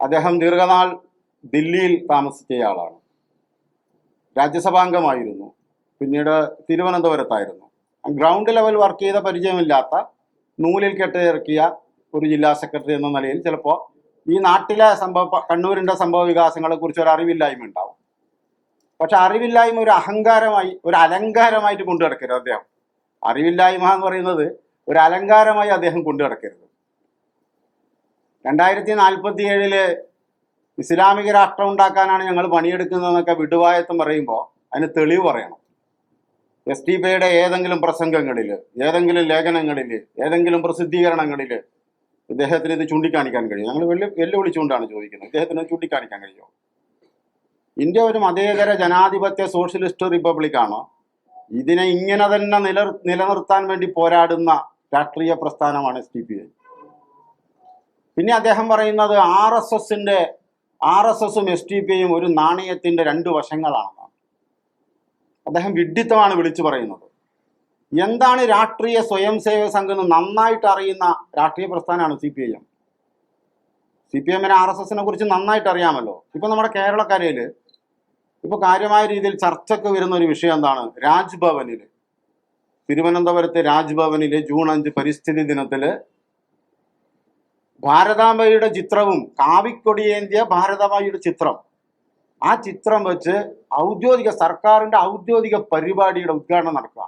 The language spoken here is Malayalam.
അദ്ദേഹം ദീർഘനാൾ ദില്ലിയിൽ താമസിച്ചയാളാണ് രാജ്യസഭാംഗമായിരുന്നു. പിന്നീട് തിരുവനന്തപുരത്തായിരുന്നു. ഗ്രൗണ്ട് ലെവൽ വർക്ക് ചെയ്ത പരിചയമില്ലാത്ത നൂലിൽ കെട്ടിയിറക്കിയ ഒരു ജില്ലാ സെക്രട്ടറി എന്ന നിലയിൽ ചിലപ്പോൾ ഈ നാട്ടിലെ സംഭവ കണ്ണൂരിന്റെ സംഭവ വികാസങ്ങളെ കുറിച്ച് ഒരു അറിവില്ലായ്മ ഉണ്ടാവും. പക്ഷെ അറിവില്ലായ്മ ഒരു അഹങ്കാരമായി ഒരു അലങ്കാരമായിട്ട് കൊണ്ടു നടക്കരുത് അദ്ദേഹം. അറിവില്ലായ്മ എന്ന് പറയുന്നത് ഒരു അലങ്കാരമായി അദ്ദേഹം കൊണ്ടു നടക്കരുത് രണ്ടായിരത്തി നാൽപ്പത്തി ഏഴിൽ ഇസ്ലാമിക രാഷ്ട്രം ഉണ്ടാക്കാനാണ് ഞങ്ങൾ പണിയെടുക്കുന്നതെന്നൊക്കെ വിടുവായത്വം പറയുമ്പോൾ അതിന് തെളിവ് പറയണം. എസ് ടി പിയുടെ ഏതെങ്കിലും പ്രസംഗങ്ങളിൽ ഏതെങ്കിലും ലേഖനങ്ങളിൽ ഏതെങ്കിലും പ്രസിദ്ധീകരണങ്ങളിൽ ഇദ്ദേഹത്തിന് ഇത് ചൂണ്ടിക്കാണിക്കാൻ കഴിയും. ഞങ്ങൾ വെല്ലു വെല്ലുവിളിച്ചുകൊണ്ടാണ് ചോദിക്കുന്നത്. ഇദ്ദേഹത്തിന് ചൂണ്ടിക്കാണിക്കാൻ കഴിയുമോ? ഇന്ത്യ ഒരു മതേതര ജനാധിപത്യ സോഷ്യലിസ്റ്റ് റിപ്പബ്ലിക്കാണോ. ഇതിനെ ഇങ്ങനെ തന്നെ നില നിലനിർത്താൻ വേണ്ടി പോരാടുന്ന രാഷ്ട്രീയ പ്രസ്ഥാനമാണ് എസ് ടി പി ഐ. പിന്നെ അദ്ദേഹം പറയുന്നത് ആർ എസ് എസിന്റെ ആർ എസ് എസും എസ് ടി പിയും ഒരു നാണയത്തിന്റെ രണ്ട് വശങ്ങളാണ് അദ്ദേഹം വിഡ്ഢിത്തമാണ് വിളിച്ചു പറയുന്നത്. എന്താണ് രാഷ്ട്രീയ സ്വയം സേവക സംഘം എന്ന് നന്നായിട്ട് അറിയുന്ന രാഷ്ട്രീയ പ്രസ്ഥാനമാണ് C P I M. C P എമ്മിന് ആർ എസ് എസിനെ കുറിച്ച് നന്നായിട്ട് അറിയാമല്ലോ. ഇപ്പൊ നമ്മുടെ കേരളക്കരയിൽ ഇപ്പൊ കാര്യമായ രീതിയിൽ ചർച്ചയ്ക്ക് വരുന്ന ഒരു വിഷയം എന്താണ്? രാജ്ഭവനിൽ തിരുവനന്തപുരത്തെ രാജ്ഭവനിലെ ജൂൺ അഞ്ച് പരിസ്ഥിതി ദിനത്തിൽ ഭാരതാംബയുടെ ചിത്രവും കാവിക്കൊടിയേന്തിയ ഭാരതാംബയുടെ ചിത്രം. ആ ചിത്രം വെച്ച് ഔദ്യോഗിക സർക്കാരിന്റെ ഔദ്യോഗിക പരിപാടിയുടെ ഉദ്ഘാടനം നടക്കുക